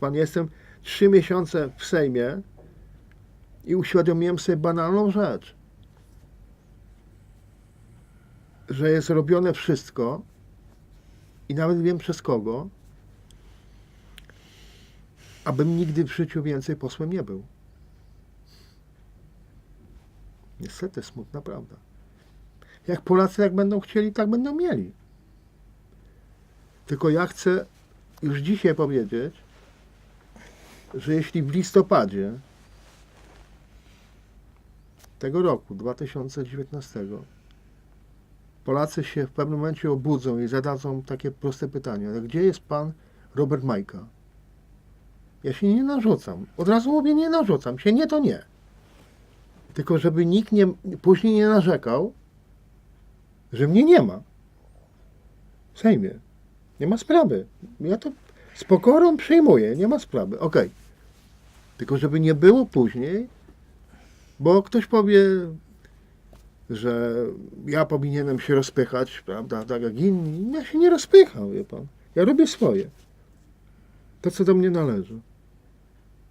Pan, jestem trzy miesiące w Sejmie i uświadomiłem sobie banalną rzecz. Że jest robione wszystko i nawet wiem przez kogo, abym nigdy w życiu więcej posłem nie był. Niestety, smutna prawda. Jak Polacy jak będą chcieli, tak będą mieli. Tylko ja chcę już dzisiaj powiedzieć, że jeśli w listopadzie tego roku, 2019, Polacy się w pewnym momencie obudzą i zadadzą takie proste pytanie, ale gdzie jest pan Robert Majka? Ja się nie narzucam. Od razu mówię, nie narzucam się, nie to nie. Tylko żeby nikt nie, później nie narzekał, że mnie nie ma. W Sejmie. Nie ma sprawy. Ja to z pokorą przyjmuję, nie ma sprawy. Okej. Tylko żeby nie było później, bo ktoś powie, że ja powinienem się rozpychać, prawda, tak jak inni. Ja się nie rozpycham, wie pan. Ja robię swoje. To, co do mnie należy.